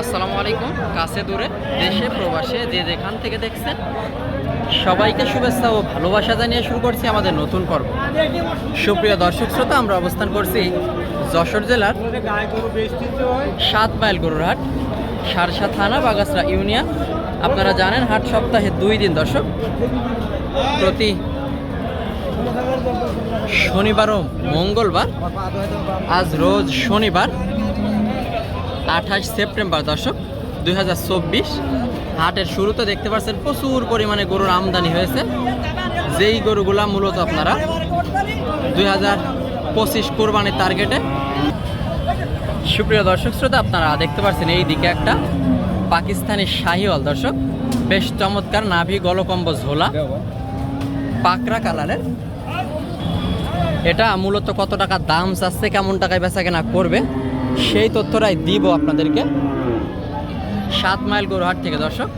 আসসালামু আলাইকুম। কাছে দূরে, দেশে, প্রবাসে, যে যেখান থেকে দেখছেন, সবাইকে শুভেচ্ছা ও ভালোবাসা জানিয়ে শুরু করছি আমাদের নতুন পর্ব। সুপ্রিয় দর্শক শ্রোতা, আমরা অবস্থান করছি যশোর জেলার সাত মাইল গরুরহাট, সারসা থানা বাগাসরা ইউনিয়ন। আপনারা জানেন, হাট সপ্তাহে দুই দিন দর্শক। প্রতি শনিবার ও মঙ্গলবার, আজ রোজ শনিবার। আঠাশ সেপ্টেম্বর দর্শক, দুই হাজার চব্বিশ। হাটের শুরুতে দেখতে পাচ্ছেন প্রচুর পরিমাণে গরুর আমদানি হয়েছে। যেই গরুগুলা মূলত আপনারা দুই হাজার পঁচিশ কোরবানির টার্গেটে সুপ্রিয় দর্শক, শ্রোতা, আপনারা দেখতে পাচ্ছেন এই দিকে একটা পাকিস্তানি শাহিওয়াল দর্শক। বেশ চমৎকার নাভি গলকম্ব ঝোলা পাকড়া কালারের। এটা মূলত কত টাকা দাম চাচ্ছে, কেমন টাকায় বেচা কেনা করবে? সেই তথ্যটাই দিব আপনাদেরকে। সাত মাইল গরুহাট থেকে, দর্শক।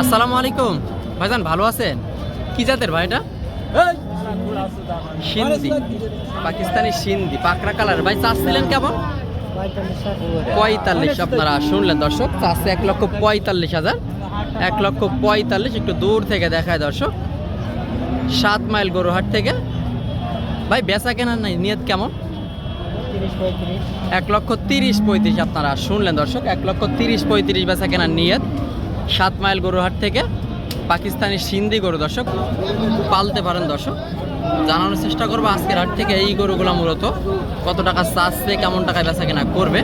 আসসালামু আলাইকুম। ভাইজান, ভালো আছেন? কি জাতের ভাই এটা? পাকিস্তানি সিন্ধি, পাকড়া কালার ভাই চাচ্ছিলেন কেমন? পঁয়তাল্লিশ। আপনারা শুনলেন, দর্শক চাচ্ছে এক লক্ষ পঁয়তাল্লিশ হাজার। এক লক্ষ পঁয়তাল্লিশ, একটু দূর থেকে দেখায়, দর্শক। সাত মাইল গরুহাট থেকে। ভাই, বেচা কেনার নাই, নিয়ত কেমন? এক লক্ষ তিরিশ পঁয়ত্রিশ আপনারা শুনলেন দর্শক, এক লক্ষ তিরিশ পঁয়ত্রিশ বেচা কেনার নিয়ত সাত মাইল গরুহাট থেকে পাকিস্তানি সিন্ধি গরু দর্শক, পালতে পারেন দর্শক। জানানোর চেষ্টা করব আজকের হাট থেকে এই গরুগুলো মূলত কত টাকা চাচ্ছে, কেমন টাকায় বেচা কেনা করবে।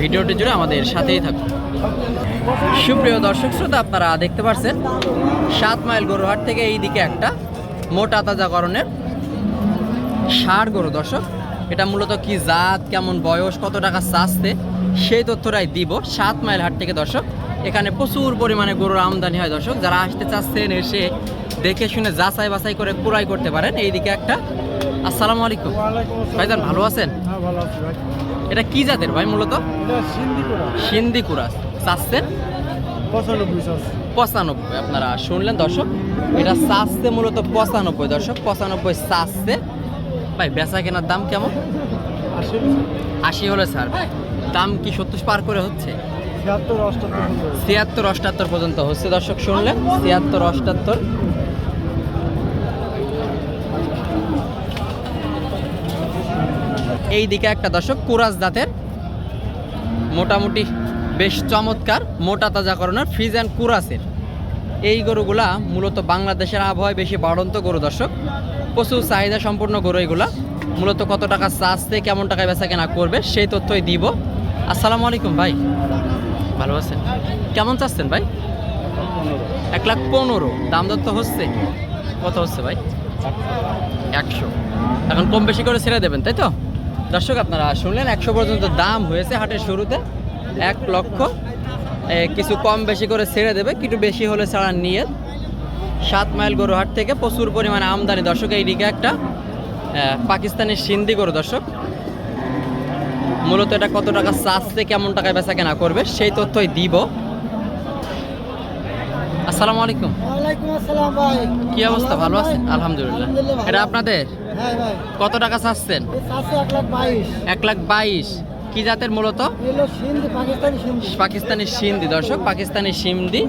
ভিডিওটি জুড়ে আমাদের সাথেই থাকুন। সুপ্রিয় দর্শক শ্রোতা, আপনারা দেখতে পাচ্ছেন সাত মাইল গরুহাট থেকে এই দিকে একটা মোটা তাজাকরণের ষাড় গরু দর্শক। এটা মূলত কি জাত কেমন বয়স কত টাকা চাচ্ছে সেই তথ্যটাই দিব সাত মাইল হাট থেকে দর্শক। এখানে প্রচুর পরিমাণে গরুর আমদানি হয় দর্শক। যারা আসতে চাচ্ছেন এসে দেখে শুনে যাচাই বাছাই করে কুড়াই করতে পারেন। এইদিকে একটা আসসালামু আলাইকুম। ভাইজান ভালো আছেন? হ্যাঁ এটা কি জাতের ভাই মূলত? সিন্ধি কুরাস চাচ্ছেন পঁচানব্বই পঁচানব্বই আপনারা শুনলেন দর্শক। এটা চাচ্ছে মূলত পঁচানব্বই দর্শক। পঁচানব্বই চাচ্ছে। ভাই বেচা কেনার দাম কেমন? আশি হলে স্যার দাম কি সত্তর পার করে হচ্ছে? ছিয়াত্তর অষ্টাত্তর ছিয়াত্তর অষ্টাত্তর পর্যন্ত হচ্ছে। দর্শক শুনলেন ছিয়াত্তর অষ্টাত্তর। এই দিকে একটা দর্শক কুরাজ দাঁতের মোটামুটি বেশ চমৎকার মোটা তাজাকরণের ফ্রিজ অ্যান্ড কুরাসের। এই গরুগুলা মূলত বাংলাদেশের আবহাওয়ায় বেশি বাড়ন্ত গরু, দর্শক। প্রচুর চাহিদা সম্পূর্ণ গরু এগুলা। মূলত কত টাকা চাচ্ছে, কেমন টাকায় বেচা কেনা করবে, সেই তথ্যই দিব। আসসালামু আলাইকুম ভাই। ভালো আছেন? কেমন চাচ্ছেন ভাই? এক লাখ পনেরো। দাম দর তো হচ্ছে। কত হচ্ছে ভাই? একশো। এখন কম বেশি করে ছেড়ে দেবেন, তাই তো? দর্শক, আপনারা শুনলেন, একশো পর্যন্ত দাম হয়েছে হাটের শুরুতে। এক লক্ষ কিছু কম বেশি করে ছেড়ে দেবে কিছু বেশি হলে ছাড়া নিয়ে সাত মাইল গরু হাট থেকে প্রচুর পরিমাণে আমদানি। দর্শক এইদিকে একটা এ, পাকিস্তানি সিন্ধি গরু দর্শক। মূলত এটা কত টাকা চাচ্ছে কেমন টাকায় বেচা কেনা করবে সেই তথ্যই দিব। আসসালামু আলাইকুম। কি অবস্থা? ভালো আছেন? আলহামদুলিল্লাহ। এটা আপনাদের? হ্যাঁ কত টাকা চাচ্ছেন? এক লাখ বাইশ। কি জাতের মূলত? পাকিস্তানি সিন্ধি। দর্শক পাকিস্তানি সিন্ধি।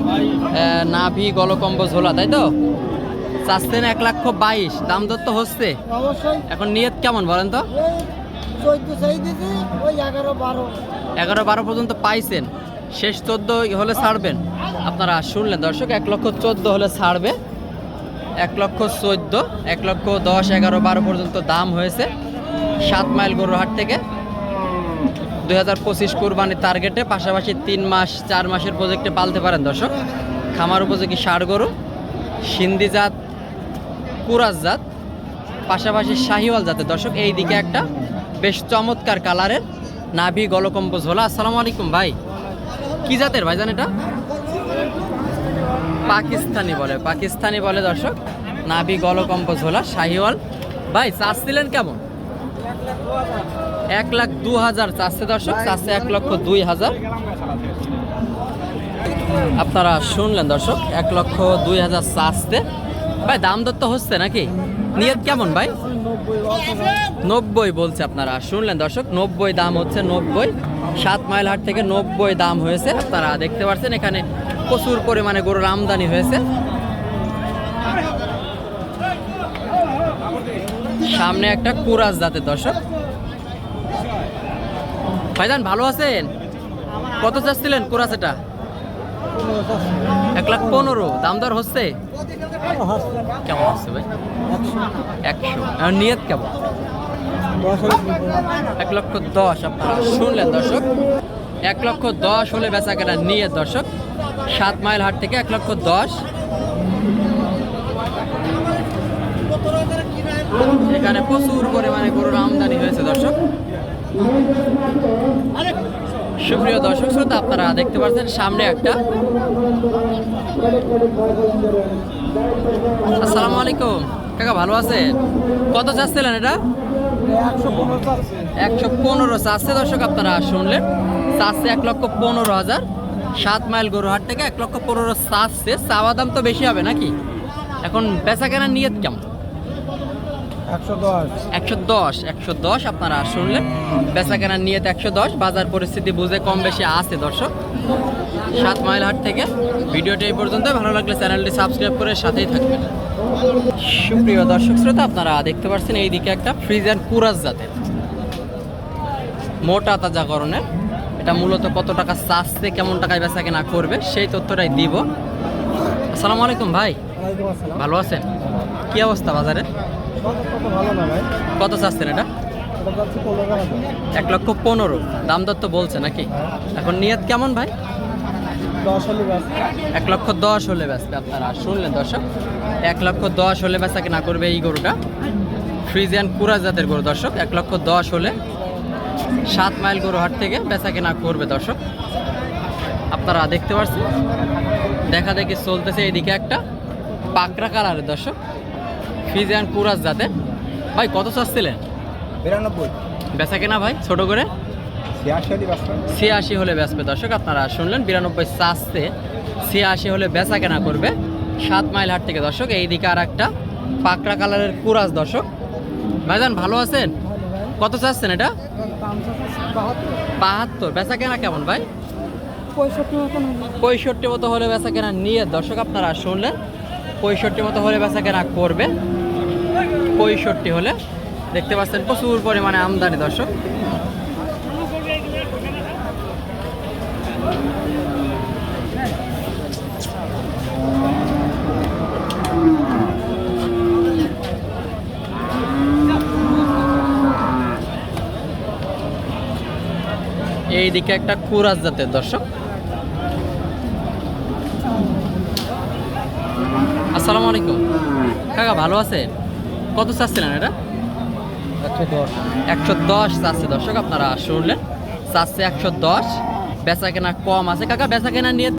নাভি গলকম্ব ঝোলা তাই তো? চাচ্ছেন এক লক্ষ বাইশ দাম দর তো হচ্ছে। এখন নিয়ত কেমন বলেন তো? এগারো বারো পর্যন্ত পাইছেন শেষ চোদ্দ হলে ছাড়বেন। আপনারা শুনলেন দর্শক এক লক্ষ চোদ্দ হলে ছাড়বে। এক লক্ষ চোদ্দ এক লক্ষ দশ এগারো বারো পর্যন্ত দাম হয়েছে সাত মাইল গরুর হাট থেকে। দুই হাজার পঁচিশ কোরবানির টার্গেটে পাশাপাশি তিন মাস, চার মাসের প্রজেক্টে পালতে পারেন দর্শক। খামার উপযোগী ষাড় গরু, সিন্ধি জাত কুরাজ জাত, পাশাপাশি শাহিওয়াল জাতের দর্শক। এই দিকে একটা বেশ চমৎকার কালারের নাভি গলকম্ব ঝোলা আসসালামু আলাইকুম ভাই। কি জাতের ভাই ভাইজান এটা? পাকিস্তানি বলে পাকিস্তানি বলে দর্শক। নাভি গলকম্ব ঝোলা শাহিওয়াল। ভাই চাচ্ছিলেন কেমন? এক লাখ দু হাজার চাচ্ছে দর্শক, চাচ্ছে এক লক্ষ দুই হাজার। আপনারা শুনলেন দর্শক, এক লক্ষ দুই হাজার চাচ্ছে। ভাই, দাম দর তো হচ্ছে নাকি? নিয়ত কেমন ভাই? নব্বই বলছে আপনারা, শুনলেন দর্শক, নব্বই দাম হচ্ছে নব্বই। সাত মাইল হাট থেকে নব্বই দাম হয়েছে, আপনারা দেখতে পাচ্ছেন, এখানে প্রচুর পরিমাণে গরুর আমদানি হয়েছে। সামনে একটা কুরাজ জাতের দর্শক ভাইজান, ভালো আছেন? কত চাচ্ছিলেন? কুরাজ এটা এক লাখ পনেরো। দাম দর হচ্ছে? কেমন হচ্ছে ভাই? একশো। নিয়ত কেমন? এক লক্ষ দশ আপনারা শুনলেন, দর্শক? এক লক্ষ দশ হলে বেচা কেনা নিয়ে দর্শক। সাত মাইল হাট থেকে এক লক্ষ দশ। এখানে প্রচুর পরিমাণে গরুর আমদানি হয়েছে, দর্শক। সুপ্রিয় দর্শক শ্রোতা, আপনারা দেখতে পাচ্ছেন সামনে একটা। আসসালামু আলাইকুম। কাকা, ভালো আছেন? কত চাচ্ছিলেন এটা? একশো পনেরো চাচ্ছে। দর্শক, আপনারা শুনলেন। চাচ্ছে এক লক্ষ পনেরো হাজার। সাত মাইল গরুহাট থেকে এক লক্ষ পনেরো চাচ্ছে। চাওয়া দাম তো বেশি হবে নাকি? এখন বেচা কেনার নিয়ত কেমন? একশো দশ। একশো দশ আপনারা শুনলেন বেচা কেনার নিয়ত একশো দশ বাজার পরিস্থিতি বুঝে কম বেশি আছে দর্শক। সাত মাইল হাট থেকে ভিডিওটি এই পর্যন্ত। ভালো লাগলে চ্যানেলটি সাবস্ক্রাইব করে সাথেই থাকবেন। সুপ্রিয় দর্শক শ্রোতা আপনারা দেখতে পাচ্ছেন এইদিকে একটা ফ্রিজ অ্যান্ড কুরাস জাতের। মোটা তাজা করণের এটা মূলত কত টাকা চাচ্ছে কেমন টাকায় বেচা কেনা করবে সেই তথ্যটাই দিব। আসসালামু আলাইকুম ভাই। ভালো আছেন? কি অবস্থা বাজার? কত চাচ্ছেন এটা? এক লক্ষ পনেরো। দাম দর তো বলছে নাকি? এখন নিয়ত কেমন ভাই? এক লক্ষ দশ হলে বেচবে আপনারা। শুনলেন দর্শক, এক লক্ষ দশ হলে বেচা কেনা করবে এই গরুটা। ফ্রিজিয়ান কুরা জাতের গরু দর্শক, এক লক্ষ দশ হলে সাত মাইল গরু হাট থেকে বেচা কেনা করবে দর্শক। আপনারা দেখতে পাচ্ছেন দেখা দেখি চলতেছে এইদিকে একটা পাকড়া কালারের দর্শক। ফ্রিজিয়ান কুরাস যাতে ভাই কত চাচ্ছিলেন বিরানব্বই। বেচা কেনা ভাই ছোট করে? ছিয়াশি হলে বেচবে দর্শক আপনারা শুনলেন বিরানব্বই চাষতে ছিয়াশি হলে বেচা কেনা করবে সাত মাইল হাট থেকে। দর্শক এইদিকে আর একটা পাকড়া কালারের কুরাস দর্শক। ভাইজান ভালো আছেন? কত চাচ্ছেন এটা? বাহাত্তর। বেচা কেনা কেমন ভাই? পঁয়ষট্টি পঁয়ষট্টি মতো হলে বেচা কেনা নিয়ে দর্শক আপনারা শুনলেন পঁয়ষট্টি মতো হলে বেচা কেনা করবে। পঁয়ষট্টি হলে দেখতে পাচ্ছেন প্রচুর পরিমাণে আমদানি, দর্শক। এইদিকে একটা কুরাজ জাতের দর্শক। আসসালামু আলাইকুম। কাকা, ভালো আছে কত চাচ্ছিলেন এটা? একশো দশ। একশো দশ চাচ্ছে দর্শক আপনারা শুনলেন চাচ্ছে একশো দশ। বেচা কেনা কম আছে। কাকা বেচা কেনা নিয়ে